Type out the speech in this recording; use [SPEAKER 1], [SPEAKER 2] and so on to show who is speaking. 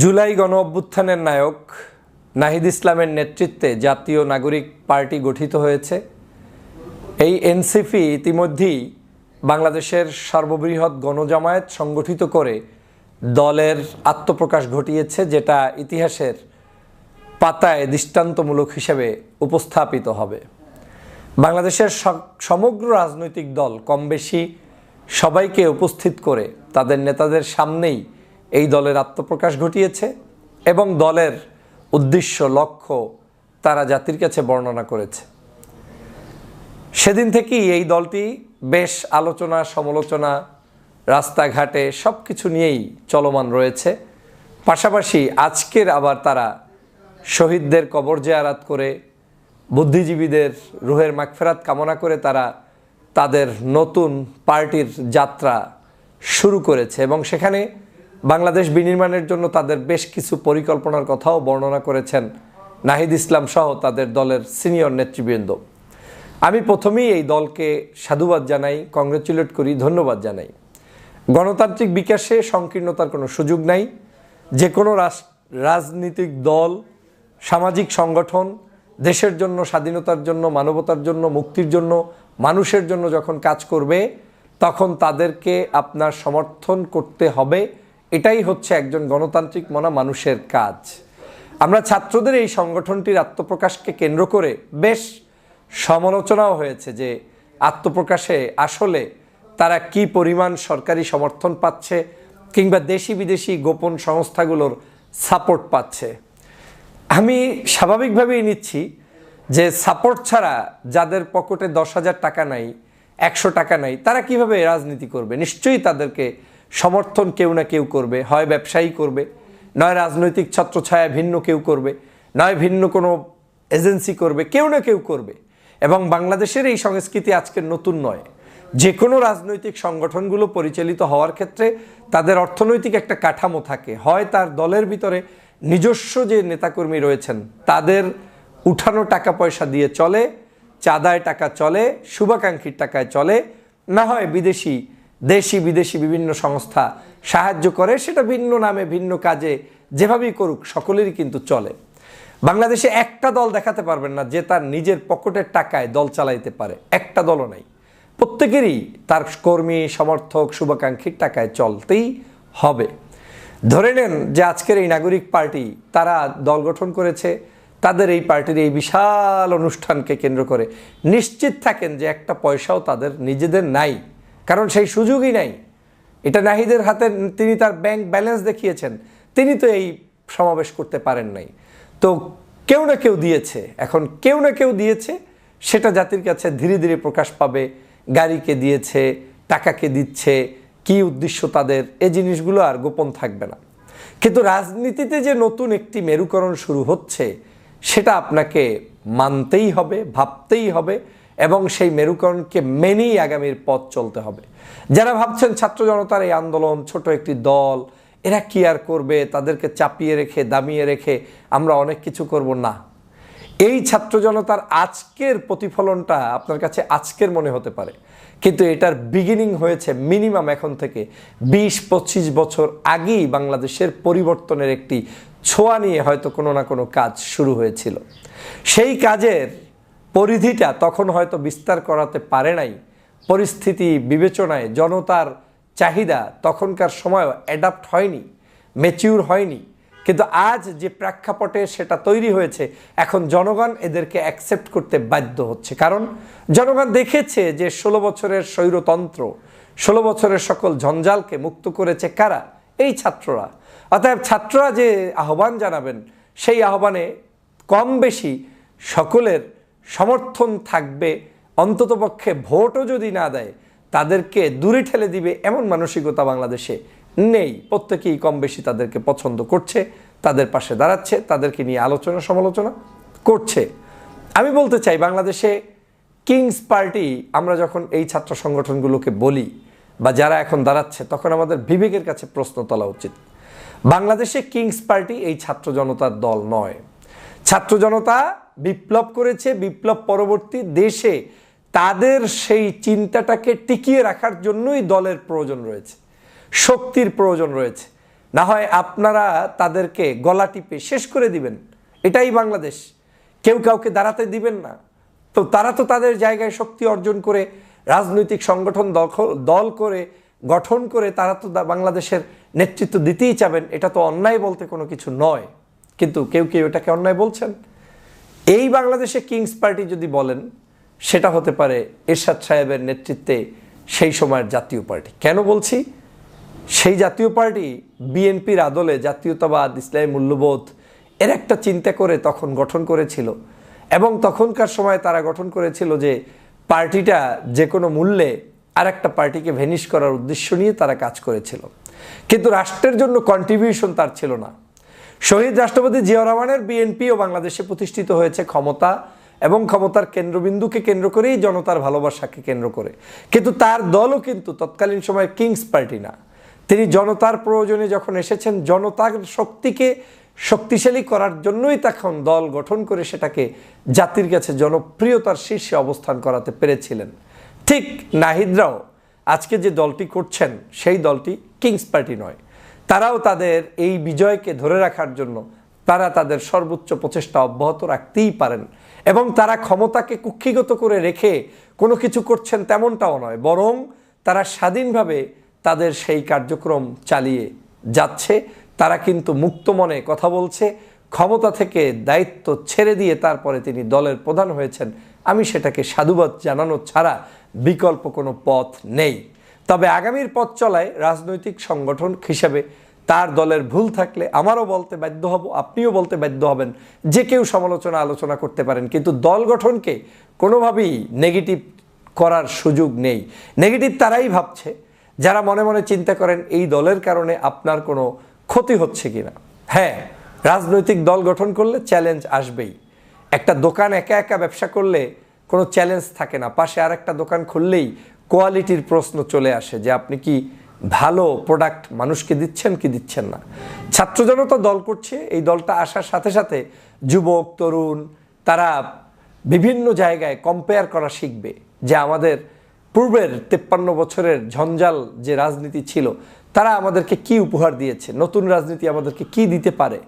[SPEAKER 1] জুলাই গণ অভ্যুত্থানের নায়ক নাহিদ ইসলামের নেতৃত্বে জাতীয় নাগরিক পার্টি গঠিত হয়েছে। এই এনসিপি ইতিমধ্যেই বাংলাদেশের সর্ববৃহৎ গণজামায়াত সংগঠিত করে দলের আত্মপ্রকাশ ঘটিয়েছে, যেটা ইতিহাসের পাতায় দৃষ্টান্তমূলক হিসেবে উপস্থাপিত হবে। বাংলাদেশের সমগ্র রাজনৈতিক দল কম বেশি সবাইকে উপস্থিত করে তাদের নেতাদের সামনেই এই দলের আত্মপ্রকাশ ঘটিয়েছে এবং দলের উদ্দেশ্য, লক্ষ্য তারা জাতির কাছে বর্ণনা করেছে। সেদিন থেকেই এই দলটি বেশ আলোচনা, সমালোচনা, রাস্তাঘাটে সব কিছু নিয়েই চলমান রয়েছে। পাশাপাশি আজকের আবার তারা শহীদদের কবর জেয়ারাত করে, বুদ্ধিজীবীদের রুহের মাগফেরাত কামনা করে তারা তাদের নতুন পার্টির যাত্রা শুরু করেছে এবং সেখানে বাংলাদেশ বিনির্মাণের জন্য তাদের বেশ কিছু পরিকল্পনার কথাও বর্ণনা করেছেন নাহিদ ইসলাম সহ তাদের দলের সিনিয়র নেতৃবৃন্দ। আমি প্রথমেই এই দলকে সাধুবাদ জানাই কংগ্রেচুলেট করি, ধন্যবাদ জানাই। গণতান্ত্রিক বিকাশে সংকীর্ণতার কোনো সুযোগ নাই। যে কোনো রাজনীতিক দল, সামাজিক সংগঠন, দেশের জন্য, স্বাধীনতার জন্য, মানবতার জন্য, মুক্তির জন্য, মানুষের জন্য যখন কাজ করবে, তখন তাদেরকে আপনার সমর্থন করতে হবে। এটাই হচ্ছে একজন গণতান্ত্রিক মনা মানুষের কাজ। আমরা ছাত্রদের এই সংগঠনটির আত্মপ্রকাশকে কেন্দ্র করে বেশ সমালোচনাও হয়েছে যে আত্মপ্রকাশে আসলে তারা কি পরিমাণ সরকারি সমর্থন পাচ্ছে কিংবা দেশি বিদেশি গোপন সংস্থাগুলোর সাপোর্ট পাচ্ছে। আমি স্বাভাবিকভাবেই নিচ্ছি যে সাপোর্ট ছাড়া যাদের পকেটে দশ হাজার টাকা নাই, একশো টাকা নাই, তারা কীভাবে রাজনীতি করবে? নিশ্চয়ই তাদেরকে সমর্থন কেউ না কেউ করবে, হয় ব্যবসায়ী করবে, নয় রাজনৈতিক ছত্রছায়া ভিন্ন কেউ করবে, নয় ভিন্ন কোনো এজেন্সি করবে, কেউ না কেউ করবে। এবং বাংলাদেশের এই সংস্কৃতি আজকের নতুন নয়। যে কোনো রাজনৈতিক সংগঠনগুলো পরিচালিত হওয়ার ক্ষেত্রে তাদের অর্থনৈতিক একটা কাঠামো থাকে। হয় তার দলের ভিতরে নিজস্ব যে নেতাকর্মী রয়েছেন, তাদের উঠানো টাকা পয়সা দিয়ে চলে, চাঁদায় টাকা চলে, শুভাকাঙ্ক্ষীর টাকায় চলে, না হয় বিদেশি দেশি বিদেশি বিভিন্ন সংস্থা সাহায্য করে, সেটা ভিন্ন নামে ভিন্ন কাজে যেভাবেই করুক সকলেরই কিন্তু চলে। বাংলাদেশে একটা দল দেখাতে পারবেন না যে তার নিজের পকেটের টাকায় দল চালাইতে পারে। একটা দলও নাই। প্রত্যেকেরই তার কর্মী, সমর্থক, শুভাকাঙ্ক্ষীর টাকায় চলতেই হবে। ধরে নেন যে আজকের এই নাগরিক পার্টি, তারা দল গঠন করেছে, তাদের এই পার্টির এই বিশাল অনুষ্ঠানকে কেন্দ্র করে নিশ্চিত থাকেন যে একটা পয়সাও তাদের নিজেদের নাই। কারণ সেই সুযোগই নাই। এটা নাহিদের হাতে তিনি তার ব্যাংক ব্যালেন্স দেখিয়েছেন। তিনি তো এই সমাবেশ করতে পারেন নাই। তো কেউ না কেউ দিয়েছে। এখন কেউ না কেউ দিয়েছে। সেটা জাতির কাছে ধীরে ধীরে প্রকাশ পাবে। গাড়িকে দিয়েছে, টাকাকে দিচ্ছে। কি উদ্দেশ্য তাদের? এই জিনিসগুলো আর গোপন থাকবে না। কিন্তু রাজনীতিতে যে নতুন একটি মেরুকরণ শুরু হচ্ছে, সেটা আপনাকে মানতেই হবে, ভাবতেই হবে। এবং সেই মেরুকরণকে মেনেই আগামীর পথ চলতে হবে। যারা ভাবছেন ছাত্র জনতার এই আন্দোলন, ছোট একটি দল, এরা কি আর করবে, তাদেরকে চাপিয়ে রেখে, দামিয়ে রেখে আমরা অনেক কিছু করব, না। এই ছাত্র জনতার আজকের প্রতিফলনটা আপনার কাছে আজকের মনে হতে পারে। কিন্তু এটার বিগিনিং হয়েছে মিনিমাম এখন থেকে বিশ, পঁচিশ বছর আগেই বাংলাদেশের পরিবর্তনের একটি ছোঁয়া নিয়ে হয়তো কোনো না কোনো কাজ শুরু হয়েছিল। সেই কাজের পরিধিটা তখন হয়তো বিস্তার করাতে পারে নাই। পরিস্থিতি বিবেচনায় জনতার চাহিদা তখনকার সময় অ্যাডাপ্ট হয়নি ম্যাচিউর হয়নি। কিন্তু আজ যে প্রেক্ষাপটে সেটা তৈরি হয়েছে, এখন জনগণ এদেরকে অ্যাকসেপ্ট করতে বাধ্য হচ্ছে। কারণ জনগণ দেখেছে যে ষোলো বছরের স্বৈরতন্ত্র, ষোলো বছরের সকল ঝঞ্ঝালকে মুক্ত করেছে কারা? এই ছাত্ররা। অতএব ছাত্ররা যে আহ্বান জানাবেন, সেই আহ্বানে কম বেশি সকলের সমর্থন থাকবে, অন্ততপক্ষে ভোটও যদি না দেয়, তাদেরকে দূরে ঠেলে দিবে এমন মানসিকতা বাংলাদেশে নেই। প্রত্যেকেই কম বেশি তাদেরকে পছন্দ করছে, তাদের পাশে দাঁড়াচ্ছে, তাদেরকে নিয়ে আলোচনা সমালোচনা করছে। আমি বলতে চাই, বাংলাদেশে কিংস পার্টি, আমরা যখন এই ছাত্র সংগঠনগুলোকে বলি বা যারা এখন দাঁড়াচ্ছে, তখন আমাদের বিবেকের কাছে প্রশ্ন তোলা উচিত। বাংলাদেশে কিংস পার্টি এই ছাত্র জনতার দল নয়। ছাত্র জনতা বিপ্লব করেছে, বিপ্লব পরবর্তী দেশে তাদের সেই চিন্তাটাকে টিকিয়ে রাখার জন্যই দলের প্রয়োজন রয়েছে, শক্তির প্রয়োজন রয়েছে। না হয় আপনারা তাদেরকে গলা টিপে শেষ করে দিবেন, এটাই বাংলাদেশ। কেউ কাউকে দাঁড়াতে দিবেন না। তো তারা তো তাদের জায়গায় শক্তি অর্জন করে, রাজনৈতিক সংগঠন দল করে, গঠন করে, তারা তো বাংলাদেশের নেতৃত্ব দিতেই চাবেন, এটা তো অন্যায় বলতে কোনো কিছু নয়। কিন্তু কেউ কেউ এটাকে অন্যায় বলছেন। এই বাংলাদেশে কিংস পার্টি যদি বলেন, সেটা হতে পারে এরশাদ সাহেবের নেতৃত্বে সেই সময়ের জাতীয় পার্টি। কেন বলছি? সেই জাতীয় পার্টি বিএনপির আদলে জাতীয়তাবাদ, ইসলামী মূল্যবোধ, এর একটা চিন্তা করে তখন গঠন করেছিল। এবং তখনকার সময় তারা গঠন করেছিল যে পার্টিটা যে কোনো মূল্যে আর একটা পার্টিকে ভেনিশ করার উদ্দেশ্য নিয়ে তারা কাজ করেছিল। কিন্তু রাষ্ট্রের জন্য কন্ট্রিবিউশন তার ছিল না। শহীদ রাষ্ট্রপতি জিয়া রহমানের বিএনপিও বাংলাদেশে প্রতিষ্ঠিত হয়েছে ক্ষমতা এবং ক্ষমতার কেন্দ্রবিন্দুকে কেন্দ্র করেই জনতার ভালোবাসাকে কেন্দ্র করে। কিন্তু তার দলও কিন্তু তৎকালীন সময়ে কিংস পার্টি না। তিনি জনতার প্রয়োজনে যখন এসেছেন, জনতার শক্তিকে শক্তিশালী করার জন্যই তখন দল গঠন করে সেটাকে জাতির কাছে জনপ্রিয়তার শীর্ষে অবস্থান করাতে পেরেছিলেন। ঠিক নাহিদরাও আজকে যে দলটি করছেন, সেই দলটি কিংস পার্টি নয়। তারাও তাদের এই বিজয়কে ধরে রাখার জন্য তারা তাদের সর্বোচ্চ প্রচেষ্টা অব্যাহত রাখতেই পারেন। এবং তারা ক্ষমতাকে কুক্ষিগত করে রেখে কোনো কিছু করছেন তেমনটাও নয়, বরং তারা স্বাধীনভাবে তাদের সেই কার্যক্রম চালিয়ে যাচ্ছে। তারা কিন্তু মুক্ত মনে কথা বলছে, ক্ষমতা থেকে দায়িত্ব ছেড়ে দিয়ে তারপরে তিনি দলের প্রধান হয়েছেন। আমি সেটাকে সাধুবাদ জানানো ছাড়া বিকল্প কোনো পথ নেই। তবে আগামীর পথ চলায় রাজনৈতিক সংগঠন হিসেবে তার দলের ভুল থাকলে আমারও বলতে বাধ্য হব, আপনিও বলতে বাধ্য হবেন। যে কেউ সমালোচনা আলোচনা করতে পারেন, কিন্তু দল গঠনকে কোনোভাবেই নেগেটিভ করার সুযোগ নেই। নেগেটিভ তারাই ভাবছে, যারা মনে মনে চিন্তা করেন এই দলের কারণে আপনার কোনো ক্ষতি হচ্ছে কিনা। হ্যাঁ রাজনৈতিক দল গঠন করলে চ্যালেঞ্জ আসবেই। একটা দোকান একা একা ব্যবসা করলে কোনো চ্যালেঞ্জ থাকে না। পাশে আর একটা দোকান খুললেই কোয়ালিটির প্রশ্ন চলে আসে যে আপনি কি ভালো প্রোডাক্ট মানুষকে দিচ্ছেন কি দিচ্ছেন না? ছাত্র জনতা দল করছে, এই দলটা আসার সাথে সাথে যুবক, তরুণ, তারা বিভিন্ন জায়গায় কম্পেয়ার করা শিখবে যে আমাদের পূর্বের তেপ্পান্ন বছরের ঝঞ্ঝাল যে রাজনীতি ছিল, তারা আমাদেরকে কি উপহার দিয়েছে? নতুন রাজনীতি আমাদেরকে কি দিতে পারে?